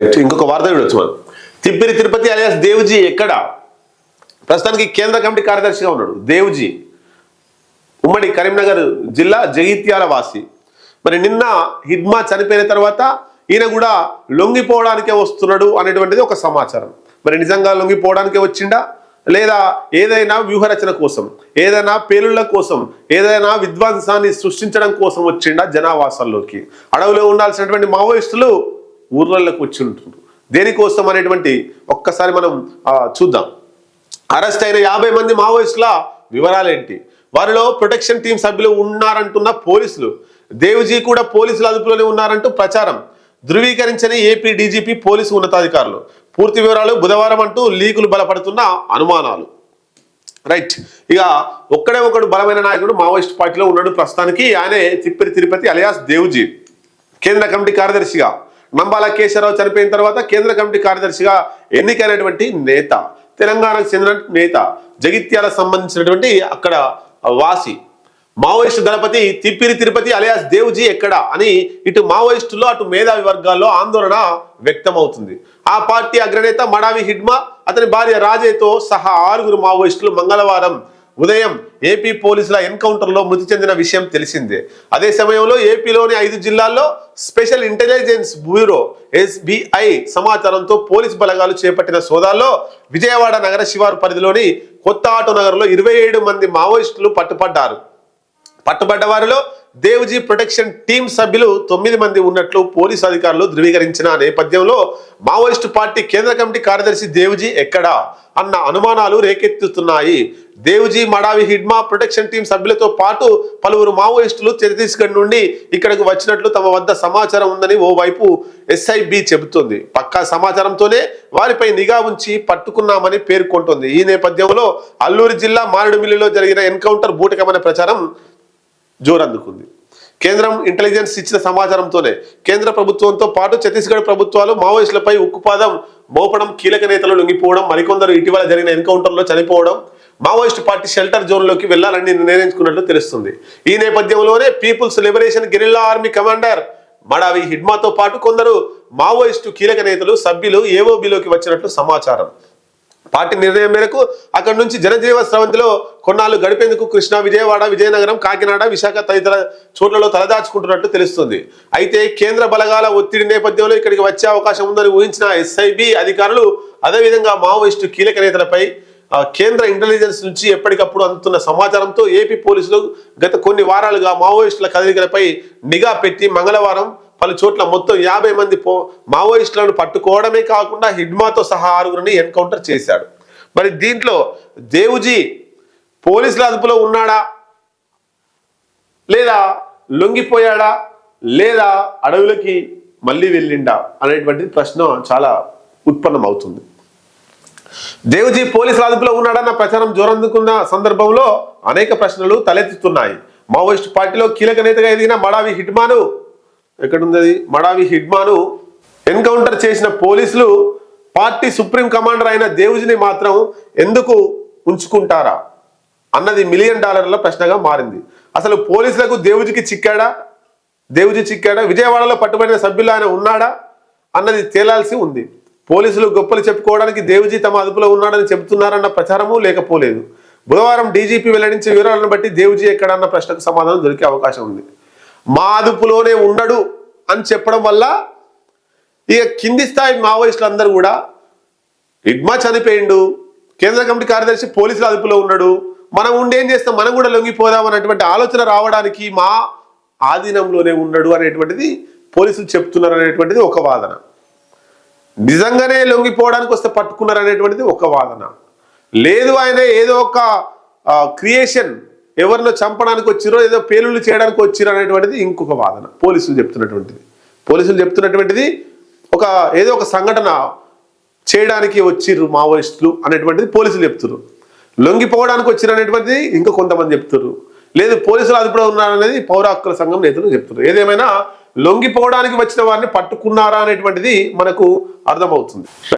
ఇంకొక వార్త చూడొచ్చు మనం తిప్పిరి తిరుపతి అలియాస్ దేవుజీ ఎక్కడ? ప్రస్తుతానికి కేంద్ర కమిటీ కార్యదర్శిగా ఉన్నాడు. దేవుజీ ఉమ్మడి కరీంనగర్ జిల్లా జగిత్యాల వాసి. మరి నిన్న హిడ్మా చనిపోయిన తర్వాత ఈయన కూడా లొంగిపోవడానికే వస్తున్నాడు అనేటువంటిది ఒక సమాచారం. మరి నిజంగా లొంగిపోవడానికే వచ్చిండా? లేదా ఏదైనా వ్యూహరచన కోసం ఏదైనా పేలుళ్ళ కోసం ఏదైనా విధ్వంసాన్ని సృష్టించడం కోసం వచ్చిండా జనావాసాల్లోకి? అడవిలో ఉండాల్సినటువంటి మావోయిస్టులు ఊర్లలోకి వచ్చి ఉంటున్నారు. దేనికోసం అనేటువంటి ఒక్కసారి మనం చూద్దాం. అరెస్ట్ అయిన యాభై మంది మావోయిస్టుల వివరాలేంటి? వారిలో ప్రొటెక్షన్ టీం సభ్యులు ఉన్నారంటున్న పోలీసులు దేవ్జీ కూడా పోలీసుల అదుపులోనే ఉన్నారంటూ ప్రచారం. ధృవీకరించని ఏపీ డీజీపీ పోలీసు ఉన్నతాధికారులు. పూర్తి వివరాలు బుధవారం అంటూ లీకులు బలపడుతున్న అనుమానాలు. రైట్. ఇక ఒక్కడే ఒకడు బలమైన నాయకుడు మావోయిస్ట్ పార్టీలో ఉన్నాడు ప్రస్తుతానికి. ఆయనే తిప్పిరి తిరుపతి అలియాస్ దేవ్జీ. కేంద్ర కమిటీ కార్యదర్శిగా నంబాల కేశవరావు చనిపోయిన తర్వాత కేంద్ర కమిటీ కార్యదర్శిగా ఎన్నికైనటువంటి నేత తెలంగాణకు చెందిన నేత జగిత్యాల సంబంధించినటువంటి అక్కడ వాసి మావోయిస్టు దళపతి తిప్పిరి తిరుపతి అలియాస్ దేవుజీ ఎక్కడ అని ఇటు మావోయిస్టులో అటు మేధావి వర్గాల్లో ఆందోళన వ్యక్తమవుతుంది. ఆ పార్టీ అగ్రనేత మడావి హిడ్మా అతని భార్య రాజేతో సహా ఆరుగురు మావోయిస్టులు మంగళవారం ఉదయం ఏపీ పోలీసుల ఎన్కౌంటర్లో మృతి చెందిన విషయం తెలిసిందే. అదే సమయంలో ఏపీలోని ఐదు జిల్లాల్లో స్పెషల్ ఇంటెలిజెన్స్ బ్యూరో ఎస్బిఐ సమాచారంతో పోలీస్ బలగాలు చేపట్టిన సోదాల్లో విజయవాడ నగర శివారు పరిధిలోని కొత్త ఆటో నగర్లో ఇరవై ఏడు మంది మావోయిస్టులు పట్టుపడ్డారు. పట్టుబడ్డ వారిలో దేవ్జీ ప్రొటెక్షన్ టీం సభ్యులు తొమ్మిది మంది ఉన్నట్లు పోలీసు అధికారులు ధృవీకరించిన నేపథ్యంలో మావోయిస్టు పార్టీ కేంద్ర కమిటీ కార్యదర్శి దేవ్జీ ఎక్కడా అన్న అనుమానాలు రేకెత్తుతున్నాయి. దేవ్జీ మడావి హిడ్మా ప్రొటెక్షన్ టీం సభ్యులతో పాటు పలువురు మావోయిస్టులు ఛత్తీస్గఢ్ నుండి ఇక్కడకు వచ్చినట్లు తమ వద్ద సమాచారం ఉందని ఓవైపు ఎస్ఐబి చెబుతుంది. పక్కా సమాచారంతోనే వారిపై నిఘా ఉంచి పట్టుకున్నామని పేర్కొంటుంది. ఈ నేపథ్యంలో అల్లూరి జిల్లా మారేడుమిల్లిలో జరిగిన ఎన్కౌంటర్ బూటకమైన ప్రచారం జోరందుకుంది. కేంద్రం ఇంటెలిజెన్స్ ఇచ్చిన సమాచారంతోనే కేంద్ర ప్రభుత్వంతో పాటు ఛత్తీస్గఢ్ ప్రభుత్వాలు మావోయిస్టులపై ఉక్కుపాదం మోపడం కీలక నేతలు లొంగిపోవడం మరికొందరు ఇటీవల జరిగిన ఎన్కౌంటర్లో చనిపోవడం మావోయిస్ట్ పార్టీ షెల్టర్ జోన్లోకి వెళ్ళాలని నిర్ణయించుకున్నట్లు తెలుస్తుంది. ఈ నేపథ్యంలోనే people's liberation guerrilla army commander Madavi హిడ్మాతో పాటు కొందరు మావోయిస్టు కీలక నేతలు సభ్యులు ఏఓబిలోకి వచ్చినట్లు సమాచారం. పార్టీ నిర్ణయం మేరకు అక్కడి నుంచి జనజీవ స్రవంతిలో కొన్నాళ్ళు గడిపేందుకు కృష్ణా విజయవాడ విజయనగరం కాకినాడ విశాఖ తదితర చోట్లలో తలదాచుకుంటున్నట్టు తెలుస్తుంది. అయితే కేంద్ర బలగాల ఒత్తిడి నేపథ్యంలో ఇక్కడికి వచ్చే అవకాశం ఉందని ఊహించిన ఎస్ఐబి అధికారులు అదేవిధంగా మావోయిస్టు కీలక నేతలపై కేంద్ర ఇంటెలిజెన్స్ నుంచి ఎప్పటికప్పుడు అందుతున్న సమాచారంతో ఏపీ పోలీసులు గత కొన్ని వారాలుగా మావోయిస్టుల కదలికలపై నిఘా పెట్టి మంగళవారం పలు చోట్ల మొత్తం యాభై మంది పో మావోయిస్టులను పట్టుకోవడమే కాకుండా హిడ్మాతో సహా ఆరుగురిని ఎన్కౌంటర్ చేశాడు. మరి దీంట్లో దేవుజీ పోలీసుల అదుపులో ఉన్నాడా? లేదా లొంగిపోయాడా? లేదా అడవులకి మళ్ళీ వెళ్ళిండా? అనేటువంటి ప్రశ్న చాలా ఉత్పన్నం అవుతుంది పోలీసుల అదుపులో ఉన్నాడన్న ప్రచారం జోరందుకున్న సందర్భంలో అనేక ప్రశ్నలు తలెత్తుతున్నాయి. మావోయిస్ట్ పార్టీలో కీలక నేతగా ఎదిగిన మడావి హిట్మాను ఎక్కడుంది అది? మడావి హిడ్మాను ఎన్కౌంటర్ చేసిన పోలీసులు పార్టీ సుప్రీం కమాండర్ అయిన దేవుజిని మాత్రం ఎందుకు ఉంచుకుంటారా? అన్నది మిలియన్ డాలర్ల ప్రశ్నగా మారింది. అసలు పోలీసులకు దేవుజికి చిక్కాడా? దేవుజీ చిక్కాడా? విజయవాడలో పట్టుబడిన సభ్యులు ఆయన ఉన్నాడా? అన్నది తేలాల్సి ఉంది. పోలీసులు గొప్పలు చెప్పుకోవడానికి దేవుజీ తమ అదుపులో ఉన్నాడని చెబుతున్నారన్న ప్రచారము లేకపోలేదు. బుధవారం డీజీపీ వెల్లడించే వివరాలను బట్టి దేవుజీ ఎక్కడన్న ప్రశ్నకు సమాధానం దొరికే అవకాశం ఉంది. మా అదుపులోనే ఉండడు అని చెప్పడం వల్ల ఇక కింది స్థాయి మావోయిస్టులు అందరూ కూడా ఇడ్మా చనిపోయిండు కేంద్ర కమిటీ కార్యదర్శి పోలీసుల అదుపులో ఉన్నాడు మనం ఉండేం చేస్తాం మనం కూడా లొంగిపోదాం అనేటువంటి ఆలోచన రావడానికి మా ఆధీనంలోనే ఉన్నాడు అనేటువంటిది పోలీసులు చెప్తున్నారు అనేటువంటిది ఒక వాదన. నిజంగానే లొంగిపోవడానికి వస్తే పట్టుకున్నారు అనేటువంటిది ఒక వాదన. లేదు ఆయన ఏదో ఒక క్రియేషన్ ఎవరినో చంపడానికి వచ్చిరో ఏదో పేలుళ్ళు చేయడానికి వచ్చిరో అనేటువంటిది ఇంకొక వాదన. పోలీసులు చెప్తున్నటువంటిది. పోలీసులు చెప్తున్నటువంటిది ఒక ఏదో ఒక సంఘటన చేయడానికి వచ్చిర్రు మావోయిస్టులు అనేటువంటిది పోలీసులు చెప్తున్నారు లొంగిపోవడానికి వచ్చిర్రు అనేటువంటిది ఇంకా కొంతమంది చెప్తున్నారు లేదు పోలీసులు అదుపులో ఉన్నారనేది పౌర హక్కుల సంఘం నేతలు చెప్తున్నారు ఏదేమైనా లొంగిపోవడానికి వచ్చిన వారిని పట్టుకున్నారా అనేటువంటిది మనకు అర్థమవుతుంది.